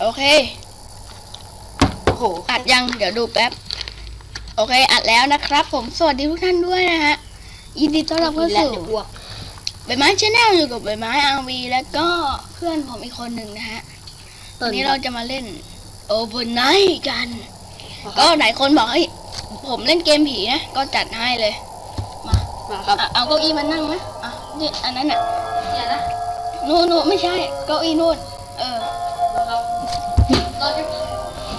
โอเค โอ้โห อัดยัง เดี๋ยวดูแป๊บ โอเค อัดแล้วนะครับ ผม สวัสดีทุกท่านด้วยนะฮะ ยินดีต้อนรับเข้าและสู่เดี๋ยวอ้วกใบไม้ชแนลอยู่กับใบไม้อาวีแล้วก็เพื่อนผมอีกคนหนึ่งนะฮะวันนี้เราจะมาเล่นโอเ r อร์ไนท์กัน ก็หลายคนบอกเฮ้ยผมเล่นเกมผีนะ ก็จัดให้เลย มาครับอะเอาเก้าอี้มานั่งไหมอะนี่อันนั้นอะเนี่ยนะ นู่นนู่นไม่ใช่เก้าอี้นู่น เออนะครับเราจะ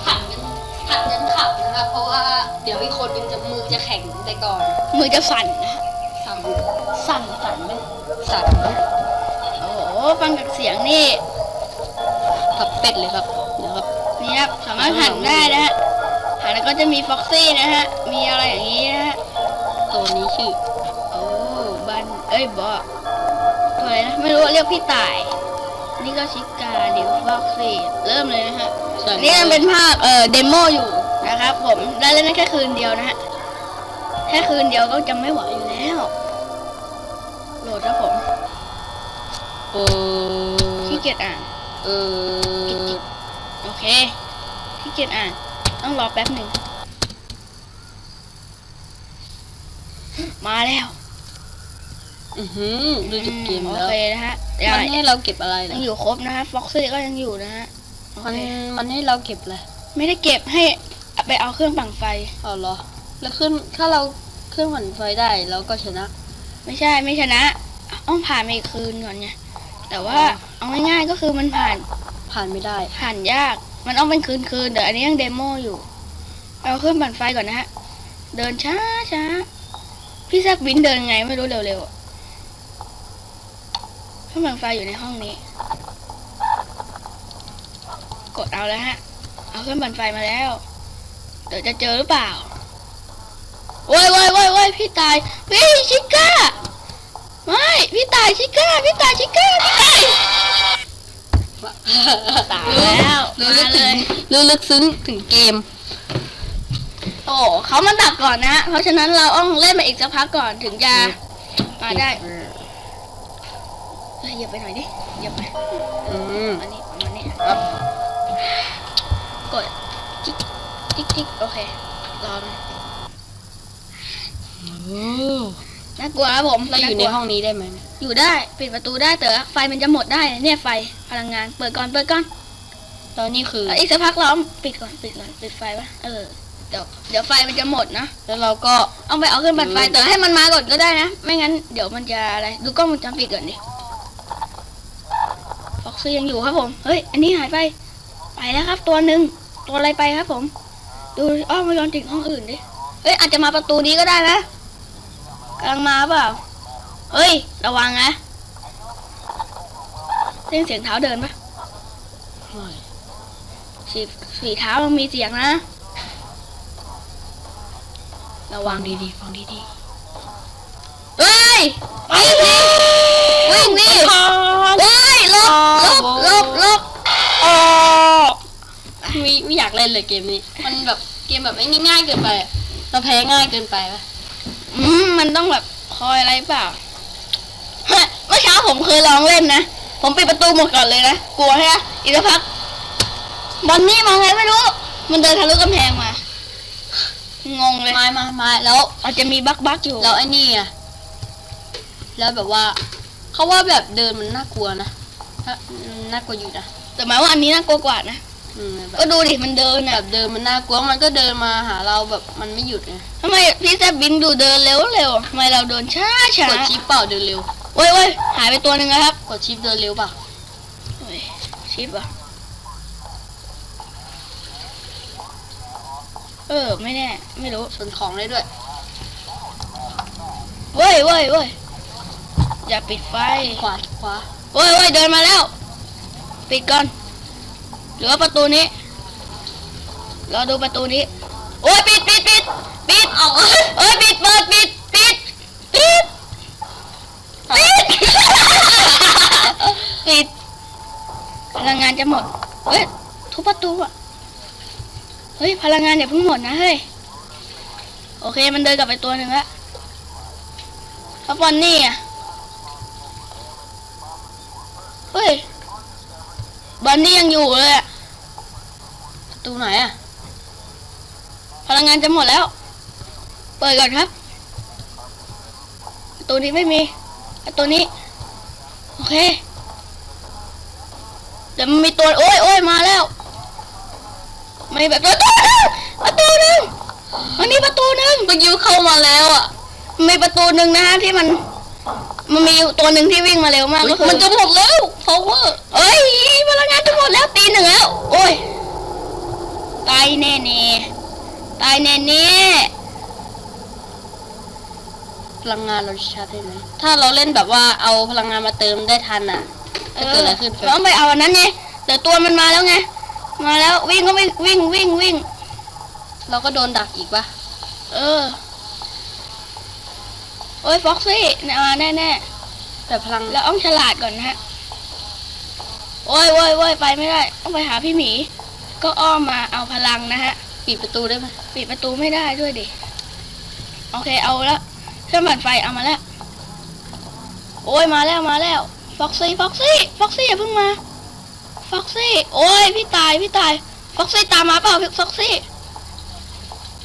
ผัดกันผัดกันขับนะครับเพราะว่าเดี๋ยวอีกคนนึงจะมือจะแข็งแต่ก่อน มือจะสั่นนะฮะสั่งสั่นสั่นไหมสั่นโอ้โหฟังจากเสียงนี่ทับเป็ดเลยครับเดี๋ยวครับนี่ครับสามารถหันได้นะฮะหันแล้วก็จะมีฟ็อกซี่นะฮะมีอะไรอย่างนี้นะฮะตัวนี้ชื่อโอ้บันเอ้ยบอตัว อะไรนะ ไม่รู้เรียกพี่ต่าย นี่ก็ชิกาเดี๋ยวฟ็อกซี่เริ่มเลยนะฮะส่วนี่มันเป็นภาคเอ่อเดโมอยู่นะครับผมได้เล่นได้แค่คืนเดียวนะฮะแค่คืนเดียวก็จะไม่ไหวอยู่แล้วโหลดครับผมเออขี้เกียจอ่านเออโอเคขี้เกียจอ่าน ต้องรอแป๊บหนึ่งมาแล้ว อือหือดูจากเกมโอแล้วเคนะฮะมันให้เราเก็บอะไรเหรยัองอยู่ครบนะฮะฟ็อกซี่ก็ยังอยู่นะฮะโอมันเคมันให้เราเก็บอะไรไม่ได้เก็บให้ไปเอาเครื่องปั่นไฟ เอาเหรอ แล้วขึ้นถ้าเราขึ้นหันไฟได้เราก็ชนะ ไม่ใช่ไม่ชนะต้องผ่านไปอีกคืนก่อนไงแต่ว่าอ๋อเอาง่ายๆก็คือมันผ่านผ่านไม่ได้ ผ่านยาก มันต้องเป็นคืนคืนๆเดี๋ยวอันนี้ยังเดโมอยู่ เอาเครื่องปั่นไฟก่อนนะฮะเดินช้าช้าพี่แซกบินเดินไงไม่รู้เร็วๆอะ เครื่องปั่นไฟอยู่ในห้องนี้ กดเอาแล้วฮะ เอาเครื่องปั่นไฟมาแล้ว เดี๋ยวจะเจอหรือเปล่าโว้ยโว้ยโว้ยโว้ยพี่ตายพี่ชิก้าไม่พี่ตายชิก้าพี่ตายชิก้าพี่ตายตายแล้วรู้ลึกมาเลถึงยรู้ลึกซึ้งถึงเกม โอ้เขามาดักก่อนนะ เพราะฉะนั้นเราต้องเล่นมาอีกสักพักก่อนถึงจะมาได้ เฮ้ยเหยียบไปหน่อยดิเหยียบไปอืมอันนี้อันนี้ครับกดจิ๊กจิ๊กจิ๊กโอเครอมันน่ากลัวครับผมเราอยู่ในกลัวห้องนี้ได้ไหมอยู่ได้ปิดประตูได้แต่ว่าไฟมันจะหมดได้เนี่ยไฟพลังงาน เปิดก่อนเปิดก่อนตอนนี้คือแล้วอีกสักพักเราปิดก่อนปิดก่อนปิดไฟวะเออเดี๋ยวเดี๋ยวไฟมันจะหมดนะแล้วเราก็เอาไปเอาขึ้นบันไฟอืมแต่ให้มันมาก่อนก็ได้นะ ไม่งั้นเดี๋ยวมันจะอะไรดูกล้องวงจรปิดก่อนดิฟ็ อกซี่ยังอยู่ครับผม เฮ้ย อันนี้หายไป ไปแล้วครับ ตัวหนึ่งตัวอะไรไปครับผม ดูอ้อมวงจรปิดห้องอื่นดิ เฮ้ยอาจจะมาประตูนี้ก็ได้นะกำลังมาเปล่า เฮ้ย ระวังนะเสียงเสียงเท้าเดินปะสีสีเท้ามันมีเสียงนะ ระวัฟังงดิดีๆ ฟังดีเฮ้ย ไปดิวิ่ง เล่นเลยเกมนี้ มันแบบเกมแบบไอ้นี่ง่ายเกินไปอะเราแพ้ง่ายเกินไปปะอืมมันต้องแบบคอยอะไรเปล่าฮะเมื่อเช้าผมเคยลองเล่นนะ ผมปิดประตูหมดก่อนเลยนะ กลัวใช่ไหมอีกสักพักบอลนี่มาไงไม่รู้ มันเดินทะลุกำแพงมา งงเลยไม้มาไม้แล้วอาจจะมีบั๊กบั๊กอยู่ แล้วไอ้นี่อะแล้วแบบว่าเขาว่าแบบเดินมันน่ากลัวนะถ้าน่ากลัวอยู่นะ แต่หมายว่าอันนี้น่ากลัวกว่านะ อืมแบบก็ดูดิมันเดินแบอะบเดินมันน่ากลัวมันก็เดินมาหาเราแบบมันไม่หยุดไงทำไมพี่แซบบินดูเดินเร็วเร็วทำไมเราเดินช้าช้ากดชิปเปล่าเดินเร็วเว้ยเว้ยหายไปตัวหนึ่งแล้วครับกดชิปเดินเร็วเปล่าเฮ้ยชิปอะเออไม่แน่ไม่รู้ชนของได้ด้วยเว้ยเว้ยเว้ยอย่าปิดไฟ ขวาขวาเว้ยเว้ยเดินมาแล้ว ปิดก่อน หรือว่าประตูนี้ เราดูประตูนี้ โอ้ยปิดปิดปิดปิดเอาเอ้ยปิดเปิดปิดปิดปิดปิดปิดพลังงานจะหมด เฮ้ยทุบประตูอะ เฮ้ยพลังงานอย่าเพิ่งหมดนะเฮ้ย โอเคมันเดินกลับไปตัวหนึ่งละแล้วบอนนี่อะ เฮ้ยบันนี่ยังอยู่เลยอะประ ตูไหนอะพลังงานจะหมดแล้ว เปิดก่อนครับประตูนี้ไม่มีประตูนี้ โอเคเดี๋ยวมันมีตัวโอ้ยโอ้ยมาแล้วไม่แบบประตูหนึงประตูหนึ่งมันมีประตูหนึ่งเมื่อกี้เข้ามาแล้วอะมีประตูหนึ่งนะฮะที่มัน มันมีตัวหนึ่งที่วิ่งมาเร็วมากก็คือมันจะหมดแล้ว power เอ้ยพลังงานจะหมดแล้วตีหนึ่งแล้วโอ้ย ตายแน่แน่ๆตายแน่แน่พลังงานเราจะชาร์จได้ไหมถ้าเราเล่นแบบว่าเอาพลังงานมาเติมได้ทันอะๆจะเกิดอะไรขึ้นเราต้องไปเอาอันนั้นไงแต่ตัวมันมาแล้วไง มาแล้ววิ่งก็วิ่งวิ่งวิ่งวิ่ง เราก็โดนดักอีกปะเออ โอ้ยฟ็อกซี่มาแน่แน่แต่พลังๆแล้วอ้องฉลาดก่อนนะฮะ โอ้ยโอ้ยโอ้ยไปไม่ได้ ต้องไปหาพี่หมี ก็อ้อมมาเอาพลังนะฮะ ปิดประตูได้ไหมปิดประตูไม่ได้ด้วยดิ โอเคเอาละเครื่องปั่นไฟเอามาแล้ว โอ้ยมาแล้วมาแล้ว ฟ็อกซี่ ฟ็อกซี่ ฟ็อกซี่อย่าเพิ่งมา ฟ็อกซี่ โอ้ยพี่ตายพี่ตาย ฟ็อกซี่ตามมาเปล่าพี่ฟ็อกซี่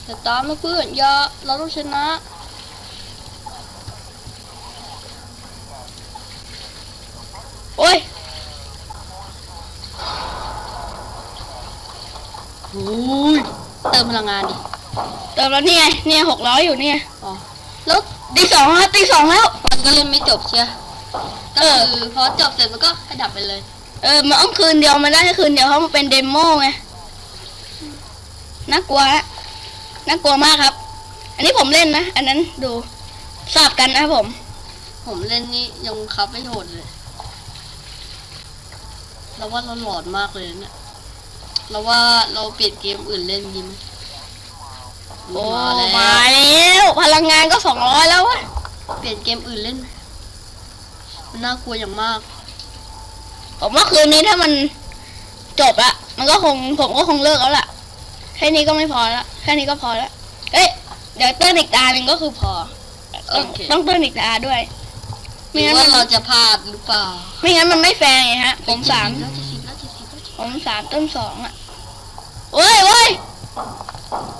แต่ตามนะเพื่อนอย่าเราต้องชนะโอ้ย อ้ยเติมพลังงานดิเติมแล้วเนี่ยเนี่ยหกร้อยอยู่เนี่ยอ๋อแล้วตีสองแล้วตีสองแล้ว มันก็เล่นไม่จบเชียเอก็อคือพอจบเสร็จมันก็ให้ดับไปเลย เออมันต้องคืนเดียวมันได้แค่คืนเดียวเพราะมันเป็นเดโมไงน่ากลัวฮะน่ากลัวมากครับ อันนี้ผมเล่นนะ อันนั้นดูสลับกันนะครับผม ผมเล่นนี่ยังคับไม่โหดเลยเราว่าเราหลอนมากเลยนะเนี่ย เราว่าเราเปลี่ยนเกมอื่นเล่นดีไหมโอ้มาแล้วมาแล้วพลังงานก็สองร้อยแล้ววะเปลี่ยนเกมอื่นเล่นไหมมันน่ากลัวอย่างมากผมว่าคืนนี้ถ้ามันจบละมันก็คงผมก็คงเลิกแล้วล่ะแค่นี้ก็ไม่พอละแค่นี้ก็พอละเอ้ยเดี๋ยวเต้นอีกตาหนึ่งก็คือพอ ต้องโอเคต้องเต้นอีกตาด้วยหไม่รืองั้นว่ามันเราจะพลาดหรือเปล่า ไม่งั้นมันไม่แฟร์ไงฮะ ผมสาม ผมสามต้นสองอะโอ้ยโอ้ย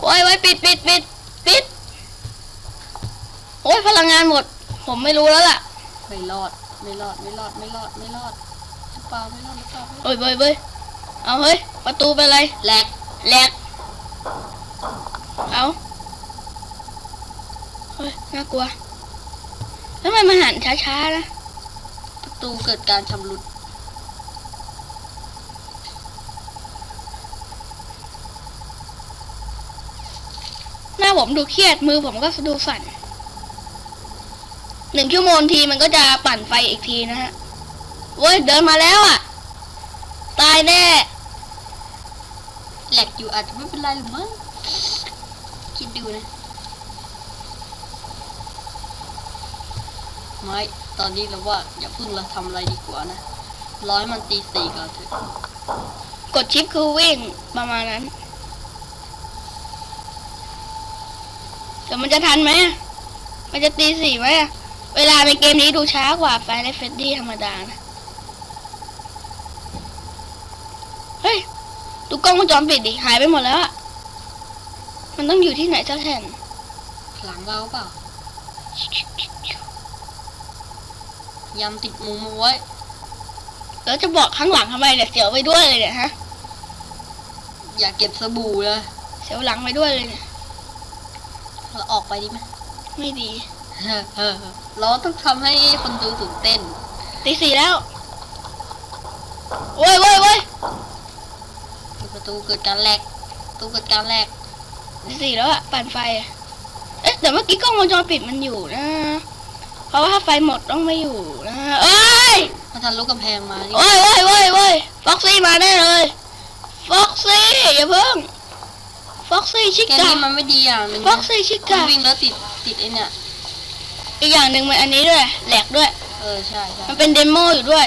โอ้ยโอ้ยปิดปิดปิดปิดโอ้ยพลังงานหมด ผมไม่รู้แล้วล่ะ ไม่รอด ไม่รอด ไม่รอด ไม่รอด ไม่รอดหรือเปล่าไม่รอดหรือเปล่าไม่รอดเฮ้ยเฮ้ยเฮ้ยเอาเฮ้ย ประตูไปนอะไรแหลกแหลกเอาเฮ้ย น่ากลัวทำไมมันหันช้าๆนะ ประตูเกิดการชำรุด หน้า ผมดูเครียดมือผมก็ดูสั่นหนึ่งชั่วโมงทีมันก็จะปั่นไฟอีกทีนะฮะเว้ยเดินมาแล้วอะ ตายแน่แหลกอยู่อาจจะไม่เป็นไรหรือมั้งคิดดูนะไม่ตอนนี้เราว่า อย่าเพึ่งเราทำอะไรดีกว่านะร้อยมันตีสี่ก่อนเถอะกดชิปคือวิ่งประมาณนั้น แต่มันจะทันไหมอะมันจะตีสี่ไหมอะเวลาในเกมนี้ดูช้ากว่าไฟในเฟดดี้ธรรมดานะ เฮ้ย ดูกล้องวงจรปิดดิ หายไปหมดแล้วอะมันต้องอยู่ที่ไหนสักแห่งหลังเราเปล่ายำติดมุมเอาไว้แล้วจะบอกข้างหลังทำไมเนี่ยเสียวไปด้วยเลยเนี่ยฮะ อย่าเก็บสบู่เลย เสียวหลังไปด้วยเลยเนี่ย เราออกไปดีไหมไม่ดี เราต้องทำให้คนดูตื่นเต้น ตีสี่แล้วโว้ยโว้ยโว้ยประตูเกิดการแหลกประตูเกิดการแหลกตีสี่แล้วอะปั่นไฟอะเอ๊ะแต่เมื่อกี้กล้องวงจรปิดมันอยู่นะ เพราะว่าถ้าไฟหมดต้องไม่อยู่นะเอ้ยถ้าทันลูกกำแพงมานี่โอ้ยโอ้ยโอ้ยโอ้ยฟ็อกซี่มาแน่เลย ฟ็อกซี่อย่าเพิ่ง ฟ็อกซี่ชิแกกานี่มันไม่ดีอย่างหนึงฟ็นะอกซี่ชิมันกาวิ่งแล้วติดติดไอเนี่ยอีกอย่างหนึ่งมันอันนี้ด้วยแหลกด้วย เออใช่ใช่มันเป็นเดโมอยู่ด้วย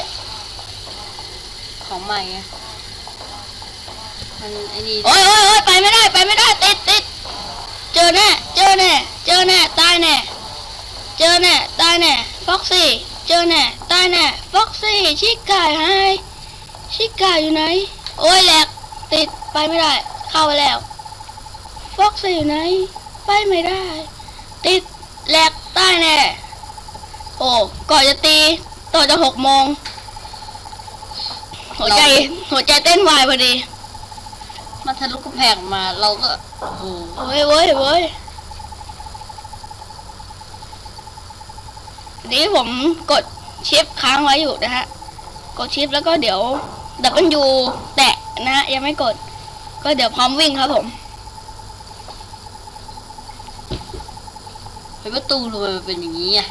ของใหม่ไงมันไอ้นี่โอ้ยโอ้ยโอ้ยไปไม่ได้ไปไม่ได้ติดติดเจอแน่เจอแน่เจอแน่ตายแน่เจอแน่ตายแน่ฟ็อกซี่เจอแน่ตายแน่ฟ็อกซี่ชิกาไฮชิก้าอยู่ไหนโอ้ยแหลกติดไปไม่ได้ เข้าไปแล้ว ฟ็อกซี่อยู่ไหน ไปไม่ได้ ติดแหลกใต้แน่ โอ้ก่อนจะตีต่อจะหกโมง หัวใจ หัวใจเต้นวายพอดีมันทะลุกระแพงมาเราก็โอ้โหเว้ยเว้ยเว้ยนี่ผมกดชิปค้างไว้อยู่นะฮะ กดชิปแล้วก็เดี๋ยวดับเบิลยูแตะนะฮะ ยังไม่กด ก็เดี๋ยวพร้อมวิ่งครับผม เป็นประตูทำไมมันเป็นอย่างนี้อะ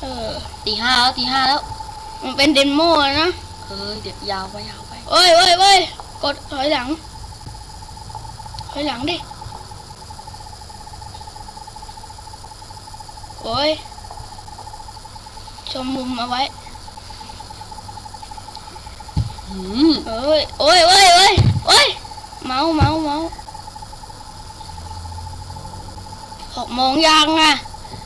เออ ตีห้าแล้วตีห้าแล้วมันเป็นเดโมนะเฮ้ยเดี๋ยวยาวไปยาวไปเอ้ยเอ้ยเอ้ยกดถอยหลัง ถอยหลังดิ โอ้ย ชมมุมเอาไว้ หืมเอ้ยโอ้ยโอ้ยโอ้ยโอ้ยเมาเมาเมาหกโมงยังอะ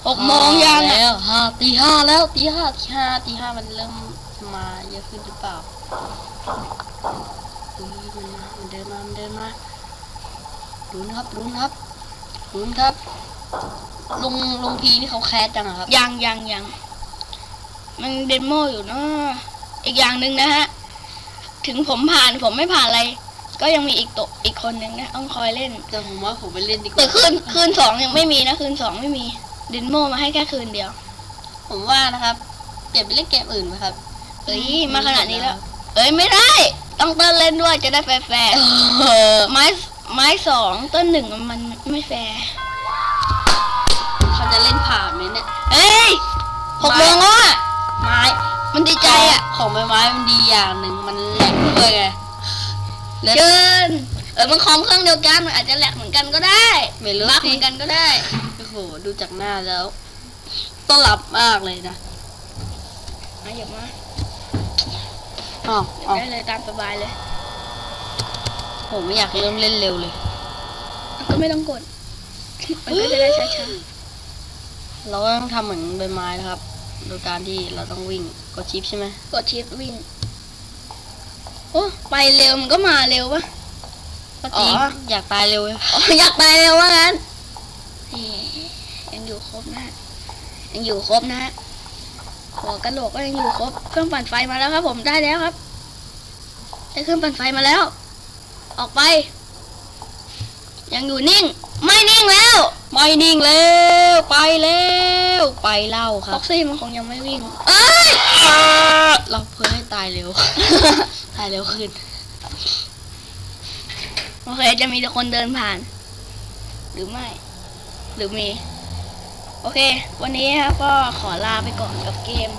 หกโมงยังอะแล้วห้าตีห้าแล้วตีห้าตีห้าตีห้ามันเริ่มมาเยอะขึ้นหรือเปล่าอุ้ยมันมามันเดินมามันเดินมาลุ้นครับลุ้นครับลุ้นครับลุงลุงพีนี่เขาแคสจังอะครับ ยังยังยังมันเดโมอยู่เนาะอีกอย่างหนึ่งนะฮะ ถึงผมผ่านผมไม่ผ่านอะไร ก็ยังมีอีกโตะอีกคนหนึ่งนะต้องคอยเล่นแต่ผมว่าผมไปเล่นดีกแต่ว่าคืนคืนสองยังไม่มีนะ คืนสองไม่มี เดโมมาให้แค่คืนเดียว ผมว่านะครับ เปลี่ยนไปเล่นเกมอื่นไหมครับเอ้ยมาขนาดนี้แล้ว เอ้ยไม่ได้ ต้องเต้นเล่นด้วยจะได้แฟร์ๆไม้ไม้สองเต้นหนึ่งมันไม่แฟร์เขาจะเล่นผ่านไหมเนี่ยเอ้ยหกโมงแล้วอะไม้มันดีใจอะ ของไม้ไม้มันดีอย่างหนึ่งมันแหลกด้วยไงแล้วเชิญเออมันคอมเครื่องเดียวกันมันอาจจะแหลกเหมือนกันก็ได้ไม่รู้บักสิเหมือนกันก็ได้ โอ้โห ดูจากหน้าแล้ว ต้อนรับมากเลยนะมาหยิบมาอ้าวหยิบอ้าวได้เลยตามสบายเลย ผมไม่อยากเริ่มเล่นเร็วเลยก็ไม่ต้องกดมันก็จะได้ช้าเราก็ต้องทำเหมือนใบไม้นะครับ โดยการที่เราต้องวิ่งกดชิปใช่ไหมๆกดชิปวิ่งโอ้ไปเร็วมันก็มาเร็วปะก็จริงอ๋ออยากตายเร็วอ๋ออยากตายเร็วว่างั้น เอ๊ะยังอยู่ครบนะยังอยู่ครบนะหัวกระโหลกก็ยังอยู่ครบ เครื่องปั่นไฟมาแล้วครับ ผมได้แล้วครับได้เครื่องปั่นไฟมาแล้ว ออกไป ยังอยู่นิ่ง ไม่นิ่งแล้ว ไม่นิ่งเร็วไปเร็วไปเล่าคฟ็รัอบกซี่มันคงยังไม่วิ่ง เอ้ยเราเพื่อให้ตายเร็ว ตายเร็วขึ้นโอเคจะมีแต่คนเดินผ่าน หรือไม่ หรือมี โอเค วันนี้นะครับก็ขอลาไปก่อนกับเกม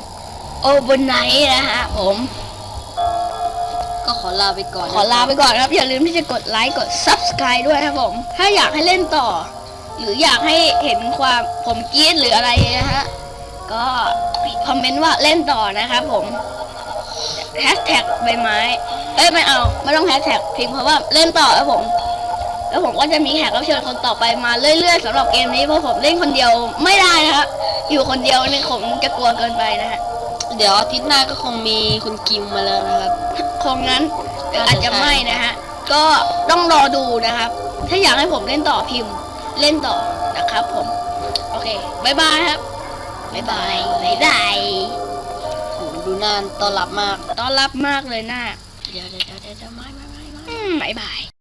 โอบนไนนะฮะผม ก็ขอลาไปก่อนขอลาไปก่อนครับ อย่าลืมที่จะกดไลค์กด subscribe ด้วยครับผม ถ้าอยากให้เล่นต่อ หรืออยากให้เห็นความผมกรีดหรืออะไรนะฮะก็คอมเมนต์ว่าเล่นต่อนะครับผมแฮชแท็กใบไม้ เอ้ยไม่เอา ไม่ต้องแฮชแท็กพิมพ์เพราะว่าเล่นต่อครับผม แล้วผมก็จะมีแขกรับเชิญคนต่อไปมาเรื่อย ๆสำหรับเกมนี้เพราะผมเล่นคนเดียวไม่ได้นะครับอยู่คนเดียวนี่ผมจะกลัวเกินไปนะฮะเดี๋ยวอาทิตย์หน้าก็คงมีคุณกิมมาแล้วนะครับคงนั้นหรืออาจจะไม่นะฮะก็ต้องรอดูนะครับ ถ้าอยากให้ผมเล่นต่อพิมพ์เล่นต่อนะครับผม โอเคบายบายครับบายบายบายบายโหดูนานต้อนรับมาก ต้อนรับมากเลยหน้า เดี๋ยวเดี๋ยวเดี๋ยวเดี๋ยวไม่ไม่ไม่ไม่อืมบายบาย